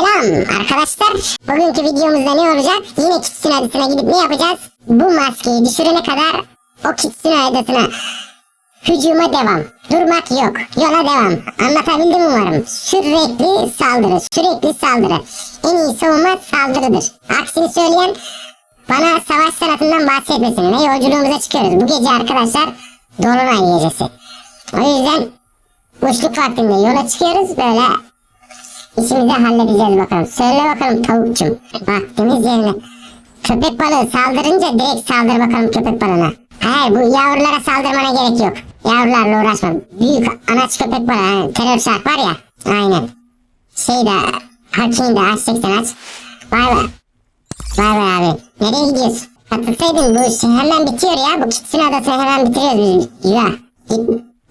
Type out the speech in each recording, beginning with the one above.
Selam arkadaşlar. Bugünkü videomuzda ne olacak? Yine Kitsune adasına gidip ne yapacağız? Bu maskeyi düşürene kadar o Kitsune adasına hücuma devam. Durmak yok. Yola devam. Anlatabildim umarım. Sürekli saldırı. Sürekli saldırı. En iyi savunma saldırıdır. Aksini söyleyen bana savaş sanatından bahsetmesin. Ve yolculuğumuza çıkıyoruz. Bu gece arkadaşlar Dolunay gecesi. O yüzden boşluk vaktinde yola çıkıyoruz. Böyle İşimizi halledeceğiz bakalım. Söyle bakalım tavukçum. Vaktimiz yerine. Köpek balığı saldırınca direkt saldır bakalım köpek balığına. Hayır bu yavrulara saldırmana gerek yok. Yavrularla uğraşma. Büyük anaç köpek balığı. Yani terör şark var ya. Aynen. Şey de Hakim de aç çeksen aç. Vay be. Vay be abi. Nereye gidiyorsun? Katılsaydın bu iş hemen bitiyor ya. Bu Kitsune adasını hemen bitiriyoruz biz. Ya. Git.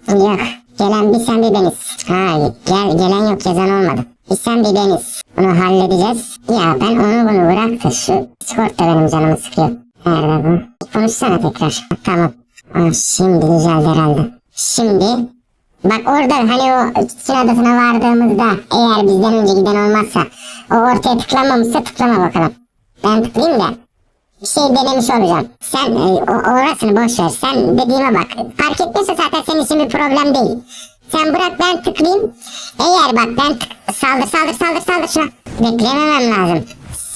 Yok. Gelen bir sen bir beniz. Ha gel, gelen yok yazan olmadı. Bir sen bir beniz. Bunu halledeceğiz. Ya ben onu bunu bırak da şu Discord da benim canımı sıkıyor. Nerede bu? Konuşsana tekrar. Tamam. Aa, şimdi güzeldi herhalde. Şimdi Bak orada hani o Çin adasına vardığımızda eğer bizden önce giden olmazsa o ortaya tıklanmamışsa tıklama bakalım. Ben tıklayayım da bir şey denemiş olacağım. Sen e, orasını boş ver. Sen dediğime bak. Fark etmiyorsa zaten senin için bir problem değil. Sen bırak ben tıklayayım. Eğer bak ben tık- saldır saldır saldır saldır şuna. Beklememem lazım.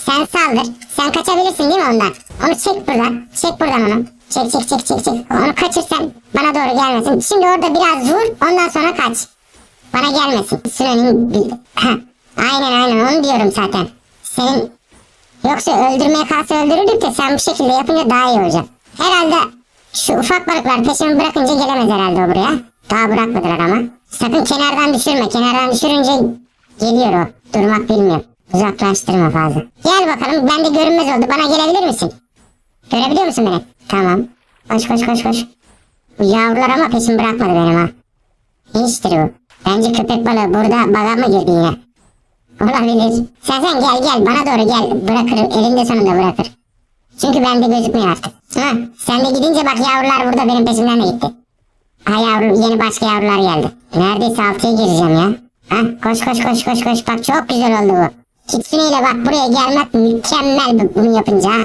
Sen saldır. Sen kaçabilirsin değil mi ondan? Onu çek buradan. Çek buradan onu. Çek çek çek çek çek. Onu kaçırsan bana doğru gelmesin. Şimdi orada biraz vur. Ondan sonra kaç. Bana gelmesin. Sünon'un... bir- Ha, aynen aynen onu diyorum zaten. Senin Yoksa öldürmeye kalsa öldürürdük de sen bu şekilde yapınca daha iyi olacak. Herhalde şu ufak balıklar peşimi bırakınca gelemez herhalde o buraya. Daha bırakmadılar ama. Sakın kenardan düşürme. Kenardan düşürünce geliyor o. Durmak bilmiyor. Uzaklaştırma fazla. Gel bakalım. Ben de görünmez oldu. Bana gelebilir misin? Görebiliyor musun beni? Tamam. Koş koş koş koş. Bu yavrular ama peşimi bırakmadı benim ha. Ne iştir bu? Bence köpek balığı burada baga mı girdi yine? Olabilir. Sen sen gel gel bana doğru gel. Bırakır elinde sonunda bırakır. Çünkü bende gözükmüyor artık. Ha, sen de gidince bak yavrular burada benim peşimden de gitti. Ha yavru yeni başka yavrular geldi. Neredeyse altıya gireceğim ya. Ha koş koş koş koş koş bak çok güzel oldu bu. Kitsune bak buraya gelmek mükemmel bu- bunu yapınca. ha.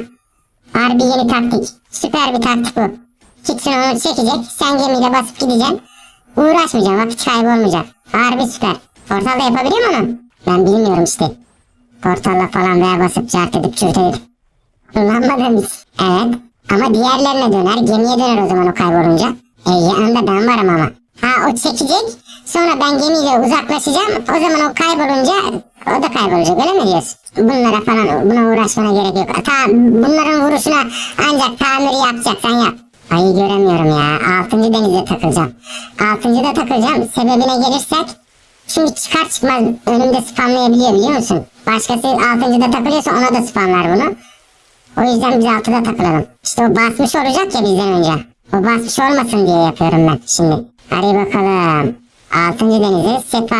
Harbi yeni taktik. Süper bir taktik bu. Kitsune onu çekecek. Sen gemiyle basıp gideceksin. Uğraşmayacaksın. Vakit kaybı olmayacak. Harbi süper. Portalda yapabiliyor mu onu? Ben bilmiyorum işte. Portalla falan veya basıp cart edip çürt edip. Kullanmadım hiç. Evet. Ama diğerlerine döner. Gemiye döner o zaman o kaybolunca. E yanında ben varım ama. Ha o çekecek. Sonra ben gemiyle uzaklaşacağım. O zaman o kaybolunca o da kaybolacak öyle mi diyorsun? Bunlara falan buna uğraşmana gerek yok. Ta, bunların vuruşuna ancak tamiri yapacaksan yap. Ayı göremiyorum ya. Altıncı denize takılacağım. Altıncıda takılacağım. Sebebine gelirsek çünkü çıkar çıkmaz önümde spamlayabiliyor biliyor musun? Başkası altıncıda takılıyorsa ona da spamlar bunu. O yüzden biz altıda takılalım. İşte o basmış olacak ya bizden önce. O basmış olmasın diye yapıyorum ben şimdi. Hadi bakalım. Altıncı denize sefa.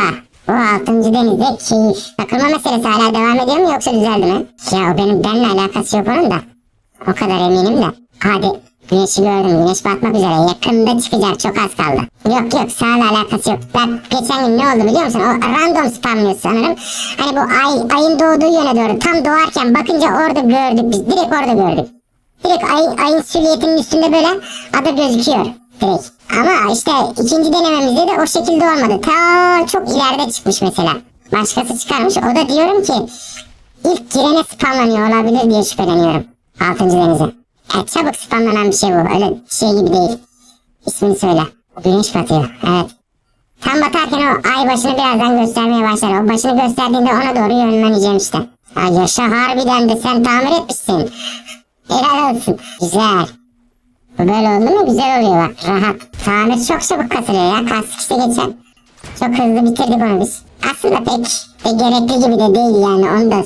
Bu altıncı denizde keyif. Takılma meselesi hala devam ediyor mu yoksa düzeldi mi? Ya o benim benimle alakası yok onun da. O kadar eminim de. Hadi güneşi gördüm. Güneş batmak üzere. Yakında çıkacak. Çok az kaldı. Yok yok sağla alakası yok. Bak geçen gün ne oldu biliyor musun? O random spamlıyor sanırım. Hani bu ay, ayın doğduğu yöne doğru. Tam doğarken bakınca orada gördük biz. Direkt orada gördük. Direkt ay, ayın silüetinin üstünde böyle adı gözüküyor. Direkt. Ama işte ikinci denememizde de o şekilde olmadı. Ta çok ileride çıkmış mesela. Başkası çıkarmış. O da diyorum ki ilk girene spamlanıyor olabilir diye şüpheleniyorum. Altıncı denize. E, çabuk spamlanan bir şey bu. Öyle şey gibi değil. İsmini söyle. Güneş batıyor. Evet. Tam batarken o ay başını birazdan göstermeye başlar. O başını gösterdiğinde ona doğru yönleneceğim işte. Ya yaşa harbiden de sen tamir etmişsin. Helal olsun. Güzel. Böyle oldu mu güzel oluyor bak rahat. Tamir çok çabuk kasılıyor ya. Kastık geçen. Çok hızlı bitirdik onu biz. Aslında pek de gerekli gibi de değil yani onu da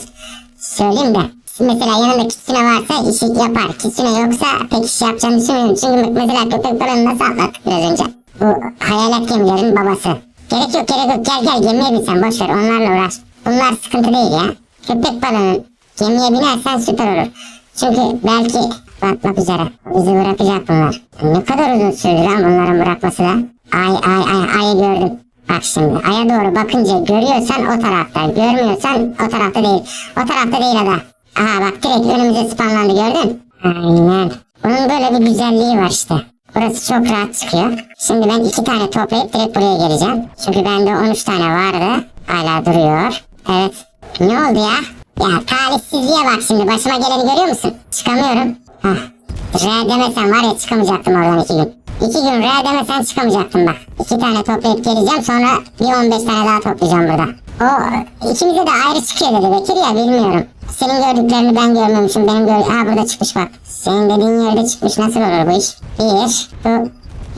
söyleyeyim de. Mesela yanında kitsune varsa işi yapar. Kitsune yoksa pek iş yapacağını düşünmüyorum. Çünkü mesela köpek balığını nasıl atlattık biraz önce. Bu hayalet gemilerin babası. Gerek yok gerek yok gel gel gemiye bin sen boş ver onlarla uğraş. Bunlar sıkıntı değil ya. Köpek balığının gemiye binersen süper olur. Çünkü belki batmak üzere. Bizi bırakacak bunlar. Ne kadar uzun sürdü lan bunların bırakması da. Ay ay ay ayı gördüm. Bak şimdi aya doğru bakınca görüyorsan o tarafta. Görmüyorsan o tarafta değil. O tarafta değil ada. Aha bak direkt önümüze spamlandı gördün. Aynen. Bunun böyle bir güzelliği var işte. Burası çok rahat çıkıyor. Şimdi ben iki tane toplayıp direkt buraya geleceğim. Çünkü bende 13 tane vardı. Hala duruyor. Evet. Ne oldu ya? Ya talihsizliğe bak şimdi. Başıma geleni görüyor musun? Çıkamıyorum. Hah. R demesen var ya çıkamayacaktım oradan iki gün. İki gün R demesen çıkamayacaktım bak. İki tane toplayıp geleceğim sonra bir 15 tane daha toplayacağım burada. O ikimize de ayrı çıkıyor dedi Bekir ya bilmiyorum. Senin gördüklerini ben görmemişim. Benim gör... Ha burada çıkmış bak. Senin dediğin yerde çıkmış. Nasıl olur bu iş? Bir, bu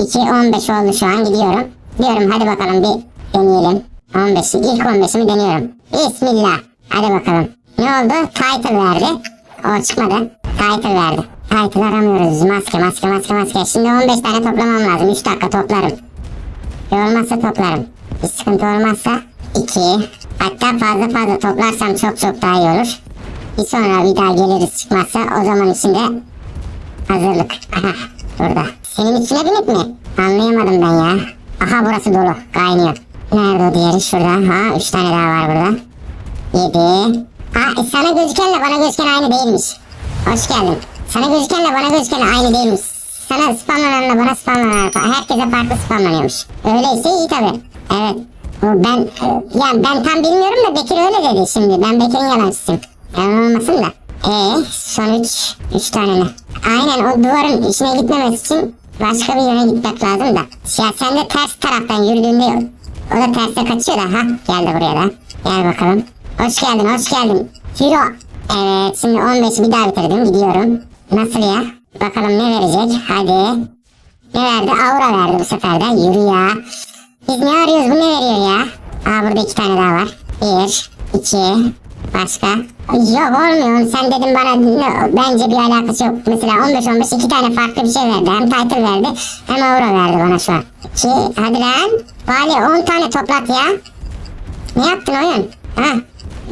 iki, 15 oldu şu an gidiyorum. Diyorum hadi bakalım bir deneyelim. 15'i ilk 15'imi deniyorum. Bismillah. Hadi bakalım. Ne oldu? Title verdi. O çıkmadı. Title verdi. Title aramıyoruz. Maske maske maske maske. Şimdi 15 tane toplamam lazım. 3 dakika toplarım. Bir olmazsa toplarım. Bir sıkıntı olmazsa 2. Hatta fazla fazla toplarsam çok çok daha iyi olur. Bir sonra bir daha geliriz çıkmazsa o zaman içinde hazırlık. Aha burada. Senin içine binip mi? Anlayamadım ben ya. Aha burası dolu. Kaynıyor. Nerede o diğeri? Şurada. Ha 3 tane daha var burada. 7. Sana gözükenle bana gözüken aynı değilmiş. Hoş geldin. Sana gözükenle bana gözüken aynı değilmiş. Sana spamlananla bana spamlanan herkese farklı spamlanıyormuş. Öyleyse iyi tabi. Evet. Ben e, yani ben tam bilmiyorum da Bekir öyle dedi şimdi. Ben Bekir'in yalancısıyım. Yalan olmasın da. Eee son 3. 3 tane mi? Aynen o duvarın içine gitmemesi için başka bir yöne gitmek lazım da. Ya sen de ters taraftan yürüdüğünde o da terse kaçıyor da. Ha geldi buraya da. Gel bakalım. Hoş geldin hoş geldin. Hiro. Evet şimdi 15'i bir daha bitirdim gidiyorum. Nasıl ya? Bakalım ne verecek? Hadi. Ne verdi? Aura verdi bu sefer de. Yürü ya. Biz ne arıyoruz? Bu ne veriyor ya? Aa burada iki tane daha var. Bir, iki, başka. Yok olmuyor. Sen dedin bana ne, bence bir alakası yok. Mesela 15-15 iki tane farklı bir şey verdi. Hem title verdi hem aura verdi bana şu an. İki, hadi lan. Vali 10 tane toplat ya. Ne yaptın oyun? Ha?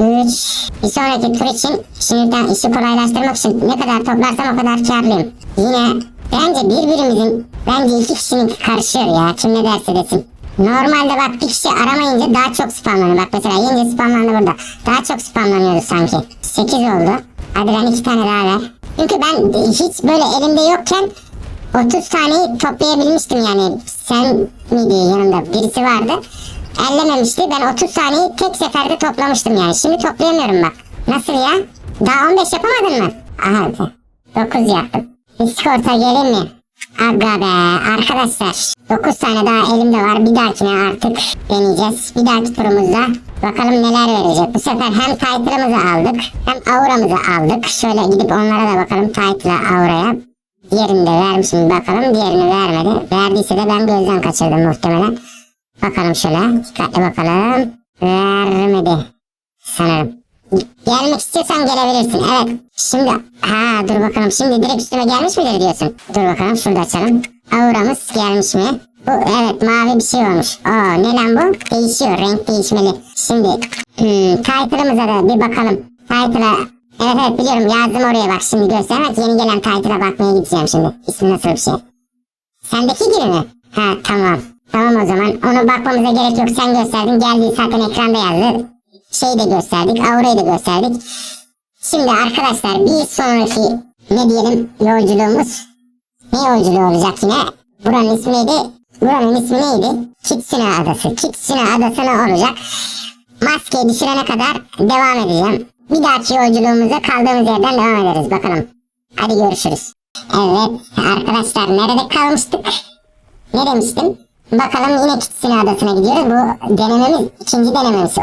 3. Bir sonraki tur için şimdiden işi kolaylaştırmak için ne kadar toplarsam o kadar karlıyım. Yine bence birbirimizin bence iki kişinin karışıyor ya kim ne derse desin. Normalde bak bir kişi aramayınca daha çok spamlanıyor. Bak mesela yenge spamlandı burada. Daha çok spamlanıyordu sanki. 8 oldu. Hadi ben iki tane daha ver. Çünkü ben hiç böyle elimde yokken 30 taneyi toplayabilmiştim yani. Sen miydi yanımda birisi vardı. Ellememişti. Ben 30 saniyeyi tek seferde toplamıştım yani. Şimdi toplayamıyorum bak. Nasıl ya? Daha 15 yapamadın mı? Aha 9 yaptım. Discord'a gelin mi? Aga be arkadaşlar. 9 tane daha elimde var. Bir dahakine artık deneyeceğiz. Bir dahaki turumuzda bakalım neler verecek. Bu sefer hem title'ımızı aldık hem auramızı aldık. Şöyle gidip onlara da bakalım title'a auraya. Diğerini de vermişim bakalım. Diğerini vermedi. Verdiyse de ben gözden kaçırdım muhtemelen. Bakalım şöyle. Dikkatli bakalım. Vermedi. Sanırım. Gelmek istiyorsan gelebilirsin. Evet. Şimdi ha dur bakalım. Şimdi direkt üstüme gelmiş midir diyorsun? Dur bakalım şurada açalım. Auramız gelmiş mi? Bu evet mavi bir şey olmuş. Aa ne lan bu? Değişiyor. Renk değişmeli. Şimdi hmm, title'ımıza da bir bakalım. Title'a Evet evet biliyorum yazdım oraya bak şimdi göster. Evet yeni gelen title'a bakmaya gideceğim şimdi. İsmi nasıl bir şey? Sendeki gibi mi? Ha tamam. Tamam o zaman. Ona bakmamıza gerek yok. Sen gösterdin. Geldi zaten ekranda yazdı. Şeyi de gösterdik. Aura'yı da gösterdik. Şimdi arkadaşlar bir sonraki ne diyelim yolculuğumuz ne yolculuğu olacak yine? Buranın ismi neydi? Buranın ismi neydi? Kitsune Adası. Kitsune Adası ne olacak? Maskeyi düşürene kadar devam edeceğim. Bir dahaki yolculuğumuza kaldığımız yerden devam ederiz bakalım. Hadi görüşürüz. Evet arkadaşlar nerede kalmıştık? Ne demiştim? Bakalım yine Kitsune Adası'na gidiyoruz. Bu denememiz ikinci denememiz. O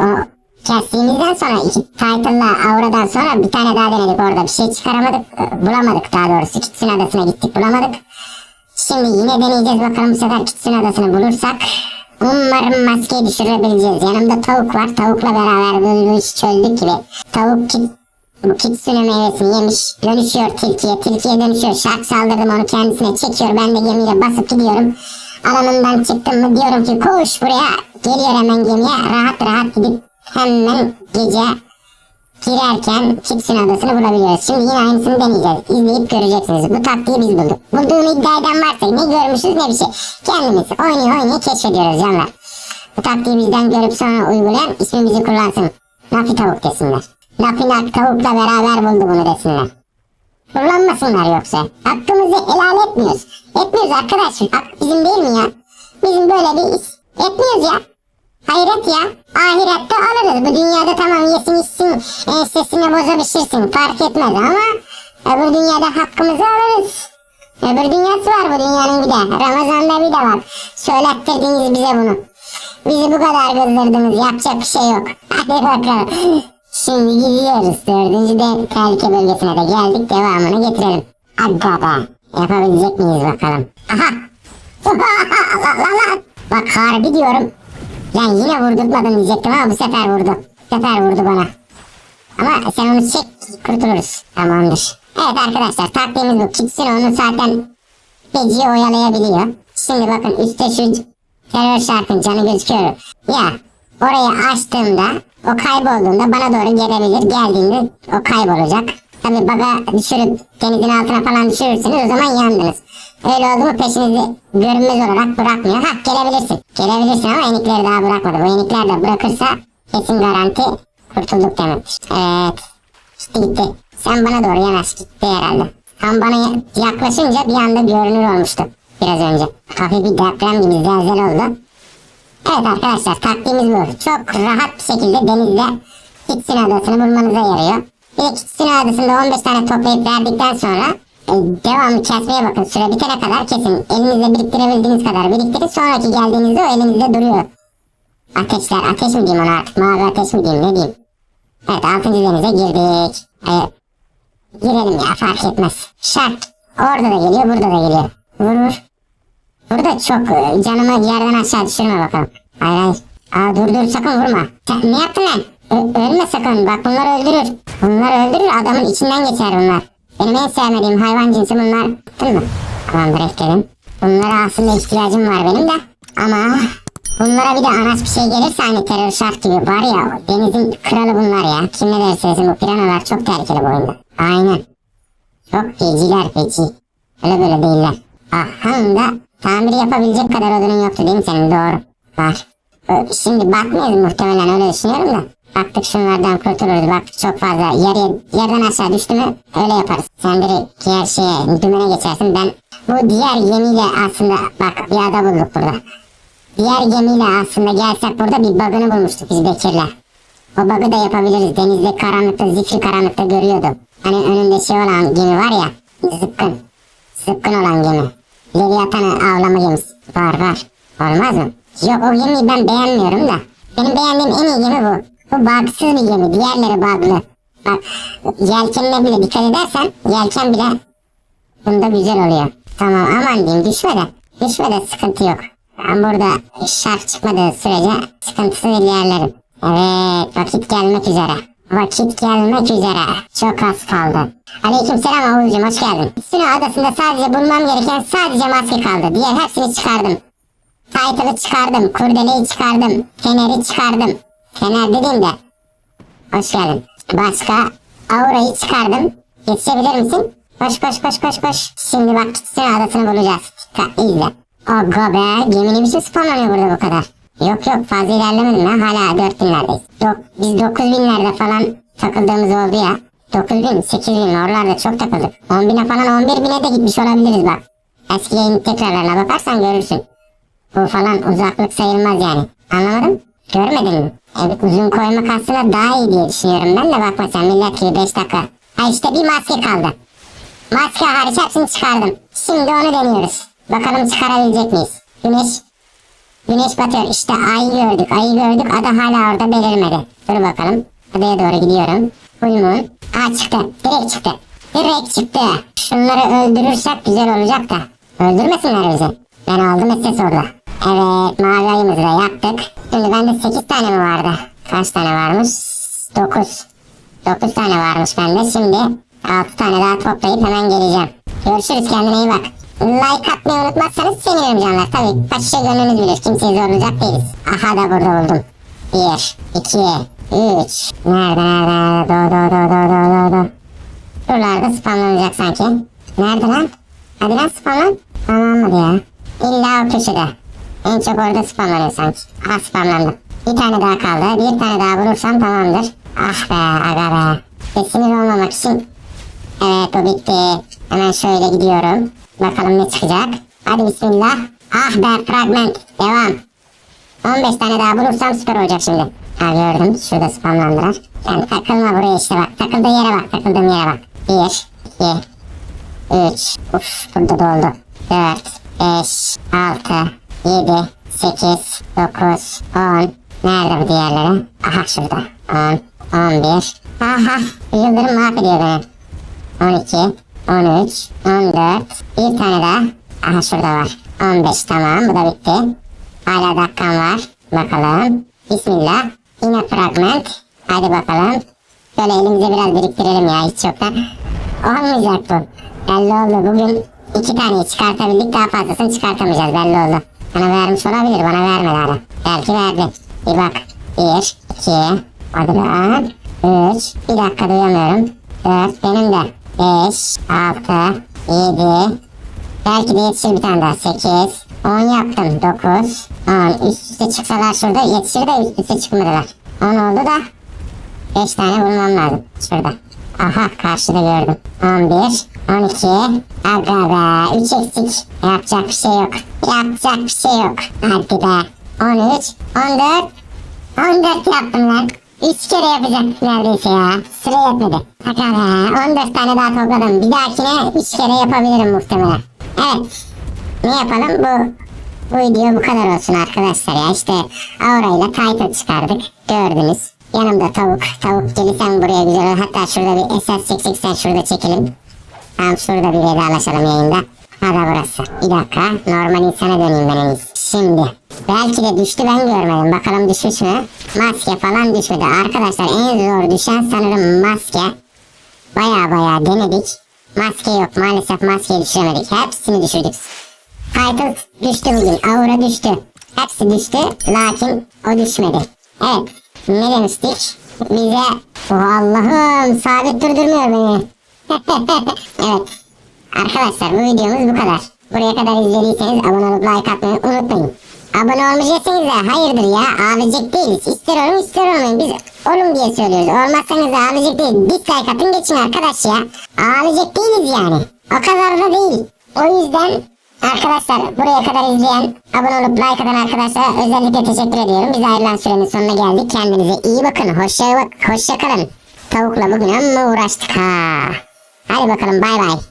kestiğimizden sonra iki title'la Aura'dan sonra bir tane daha denedik orada. Bir şey çıkaramadık. e, Bulamadık daha doğrusu. Kitsune Adası'na gittik bulamadık. Şimdi yine deneyeceğiz bakalım bu sefer Kitsune Adası'nı bulursak. Umarım maskeyi düşürebileceğiz. Yanımda tavuk var. Tavukla beraber bu işi çözdük gibi. Tavuk kit, bu kitsune meyvesini yemiş. Dönüşüyor tilkiye. Tilkiye dönüşüyor. Şark saldırdım onu kendisine çekiyor. Ben de gemiyle basıp gidiyorum. Alanından çıktım mı diyorum ki koş buraya. Geliyor hemen gemiye. Rahat rahat gidip hemen gece girerken Kitsune adasını bulabiliyoruz. Şimdi yine aynısını deneyeceğiz. İzleyip göreceksiniz. Bu taktiği biz bulduk. Bulduğunu iddia eden varsa ne görmüşüz ne bir şey. Kendimiz oynaya oynaya keşfediyoruz canlar. Bu taktiği bizden görüp sonra uygulayan ismimizi kullansın. Nafi tavuk desinler. Nafi nak tavukla beraber buldu bunu desinler. Kullanmasınlar yoksa. Hakkımızı helal etmiyoruz. Etmiyoruz arkadaş. Hak bizim değil mi ya? Bizim böyle bir iş. Etmiyoruz ya. Hayret ya. Ahirette alırız. Bu dünyada tamam yesin içsin. E, sesini bozabilirsin. Fark etmez ama öbür dünyada hakkımızı alırız. Öbür dünyası var bu dünyanın bir de. Ramazan'da bir de var. Söylettirdiniz bize bunu. Bizi bu kadar kızdırdınız. Yapacak bir şey yok. Hadi bakalım. Şimdi gidiyoruz. Dördüncü de tehlike bölgesine de geldik. Devamını getirelim. Aga be. Yapabilecek miyiz bakalım. Aha. Bak harbi diyorum. Lan yine vurdurtmadın diyecektim ama bu sefer vurdu. Bu sefer vurdu bana. Ama sen onu çek kurtuluruz. Tamamdır. Evet arkadaşlar taktiğimiz bu. Kitsin onu zaten Feci'yi oyalayabiliyor. Şimdi bakın üstte şu terör şarkın canı gözüküyor. Ya orayı açtığımda o kaybolduğunda bana doğru gelebilir. Geldiğinde o kaybolacak. Tabi baga düşürüp denizin altına falan düşürürseniz o zaman yandınız. Öyle oldu mu peşinizi görünmez olarak bırakmıyor. Ha gelebilirsin. Gelebilirsin ama enikleri daha bırakmadı. Bu enikler de bırakırsa kesin garanti kurtulduk demektir. Evet. Gitti gitti. Sen bana doğru yanaş gitti herhalde. Tam bana ya- yaklaşınca bir anda görünür olmuştu biraz önce. Hafif bir deprem gibi zelzel oldu. Evet arkadaşlar taktiğimiz bu. Çok rahat bir şekilde denizde Kitsin Adası'nı bulmanıza yarıyor. Bir de Adası'nda 15 tane toplayıp verdikten sonra e, devamlı kesmeye bakın. Süre bitene kadar kesin. Elinizde biriktirebildiğiniz kadar biriktirin. Sonraki geldiğinizde o elinizde duruyor. Ateşler, ateş mi diyeyim ona artık? Mavi ateş mi diyeyim ne diyeyim? Evet 6. denize girdik. Evet. Girelim ya fark etmez. Şart. Orada da geliyor burada da geliyor. Vur vur. Burada çok e, canımı yerden aşağı düşürme bakalım. Hayır hayır. Aa dur dur sakın vurma. Sen ne yaptın lan? Ö- ölme sakın. Bak bunlar öldürür. Bunlar öldürür adamın içinden geçer bunlar. Benim en sevmediğim hayvan cinsi bunlar. Değil mi? Tamamdır ekledim. Bunlara aslında ihtiyacım var benim de. Ama bunlara bir de anaç bir şey gelirse hani terör şart gibi var ya denizin kralı bunlar ya. Kim ne derse desin bu piranalar çok tehlikeli bu oyunda. Aynen. Çok feciler feci. Öyle böyle değiller. Aha da tamir yapabilecek kadar odunun yoktu değil mi senin? Doğru. Var. Şimdi bakmayız muhtemelen öyle düşünüyorum da. Baktık şunlardan kurtuluruz. Baktık çok fazla yarıya, yerden aşağı düştü mü öyle yaparız. Sen direkt diğer şeye dümene geçersin. Ben bu diğer gemiyle aslında bak bir ada bulduk burada. Diğer gemiyle aslında gelsek burada bir bug'ını bulmuştuk biz Bekir'le. O bug'ı da yapabiliriz. Denizde karanlıkta, zifiri karanlıkta görüyordum. Hani önünde şey olan gemi var ya, zıpkın. Zıpkın olan gemi. Leviathan'ı avlama gemisi. Var var. Olmaz mı? Yok o gemiyi ben beğenmiyorum da. Benim beğendiğim en iyi gemi bu. Bu bagsız bir gemi. Diğerleri bug'lı. Bak yelkenine bile dikkat edersen yelken bile bunda güzel oluyor. Tamam aman diyeyim düşme de. Düşme de sıkıntı yok. Ben burada şark çıkmadığı sürece sıkıntısız ilerlerim. Evet vakit gelmek üzere. Vakit gelmek üzere. Çok az kaldı. Aleyküm selam Oğuzcuğum hoş geldin. Sino adasında sadece bulmam gereken sadece maske kaldı. Diğer hepsini çıkardım. Title'ı çıkardım. Kurdeleyi çıkardım. Feneri çıkardım. Fener dediğim de. Hoş geldin. Başka Aura'yı çıkardım. Yetişebilir misin? Koş koş koş koş koş. Şimdi bak Sino adasını bulacağız. Ta, izle. Aga be geminin bir şey spamlanıyor burada bu kadar. Yok yok fazla ilerlemedim ya hala 4000'lerdeyiz. Yok biz 9000'lerde falan takıldığımız oldu ya. 9000, 8000 oralarda çok takıldık. 10.000'e falan 11.000'e de gitmiş olabiliriz bak. Eski yayın tekrarlarına bakarsan görürsün. Bu falan uzaklık sayılmaz yani. Anlamadım. Görmedin mi? Evet uzun koymak aslında daha iyi diye düşünüyorum ben de bakma sen millet gibi 5 dakika. Ha işte bir maske kaldı. Maske hariç hepsini çıkardım. Şimdi onu deniyoruz. Bakalım çıkarabilecek miyiz? Güneş Güneş batıyor. İşte ayı gördük. Ayı gördük. Ada hala orada belirmedi. Dur bakalım. Adaya doğru gidiyorum. Moon. Aa çıktı. Direkt çıktı. Direkt çıktı. Şunları öldürürsek güzel olacak da. Öldürmesinler bizi. Ben aldım ses orada. Evet mavi ayımızı da yaptık. Şimdi bende 8 tane mi vardı? Kaç tane varmış? 9. 9 tane varmış bende. Şimdi 6 tane daha toplayıp hemen geleceğim. Görüşürüz kendine iyi bak. Like atmayı unutmazsanız sevinirim canlar. Tabii kaçışa gönlünüz bilir. Kimseyi zorlayacak değiliz. Aha da burada buldum. 1, 2, 3. Nerede nerede nerede? Do do do do do do do. Buralarda spamlanacak sanki. Nerede lan? Hadi lan spamlan. Spamlanmadı ya. İlla o köşede. En çok orada spamlanıyor sanki. Aha spamlandım. Bir tane daha kaldı. Bir tane daha vurursam tamamdır. Ah be aga be. Ve sinir olmamak için. Evet o bitti. Hemen şöyle gidiyorum. Bakalım ne çıkacak. Hadi bismillah. Ah be fragment. Devam. 15 tane daha bulursam süper olacak şimdi. Ha gördüm. Şurada spamlandılar. Yani takılma buraya işte bak. Takıldığı yere bak. Takıldığım yere bak. 1, 2, 3. Uf burada doldu. 4, 5, 6, 7, 8, 9, 10. Nerede bu diğerleri? Aha şurada. 10, 11. Aha yıldırım mahvediyor beni. 12, 13, 14. Bir tane daha. Aha şurada var. 15 tamam bu da bitti. Hala dakikam var. Bakalım. Bismillah. Yine fragment. Hadi bakalım. Şöyle elimize biraz biriktirelim ya hiç yoktan. Olmayacak bu. Belli oldu. Bugün iki taneyi çıkartabildik. Daha fazlasını çıkartamayacağız. Belli oldu. Bana vermiş olabilir. Bana vermedi hala. Belki verdi. Bir bak. Bir, iki. Hadi lan. Üç. Bir dakika duyamıyorum. Dört. Benim de. Beş, altı, yedi. Belki de yetişir bir tane daha. 8, 10 yaptım. 9, 10. Üst üste çıksalar şurada yetişir de üst üste çıkmadılar. 10 oldu da 5 tane bulmam lazım. Şurada. Aha karşıda gördüm. 11, 12. Aga be 3 eksik. Yapacak bir şey yok. Yapacak bir şey yok. Hadi be. 13, 14. 14 yaptım lan. 3 kere yapacak neredeyse ya. Süre yetmedi. Be 14 tane daha topladım. Bir dahakine 3 kere yapabilirim muhtemelen. Evet. Ne yapalım? Bu bu video bu kadar olsun arkadaşlar ya. İşte Aura ile title çıkardık. Gördünüz. Yanımda tavuk. Tavuk gelirsen buraya güzel olur. Hatta şurada bir SS çekeceksen şurada çekelim. Tam şurada bir vedalaşalım yayında. Ha burası. Bir dakika. Normal insana döneyim ben en iyisi. Şimdi. Belki de düştü ben görmedim. Bakalım düşmüş mü? Maske falan düşmedi. Arkadaşlar en zor düşen sanırım maske. Baya baya denedik. Maske yok. Maalesef maskeyi düşüremedik. Hepsini düşürdük. Title düştü bugün. Aura düştü. Hepsi düştü. Lakin o düşmedi. Evet. Ne demiştik? Bize oh Allah'ım sabit durdurmuyor beni. evet. Arkadaşlar bu videomuz bu kadar. Buraya kadar izlediyseniz abone olup like atmayı unutmayın. Abone olmayacaksınız da hayırdır ya ağlayacak değiliz. İster olun ister olmayın biz olun diye söylüyoruz. Olmazsanız da ağlayacak değil. Dislike atın geçin arkadaş ya. Ağlayacak değiliz yani. O kadar da değil. O yüzden Arkadaşlar buraya kadar izleyen, abone olup like atan arkadaşlara özellikle teşekkür ediyorum. Biz ayrılan sürenin sonuna geldik. Kendinize iyi bakın. Hoşça, bak, hoşça kalın. Tavukla bugün amma uğraştık ha. Hadi bakalım bay bay.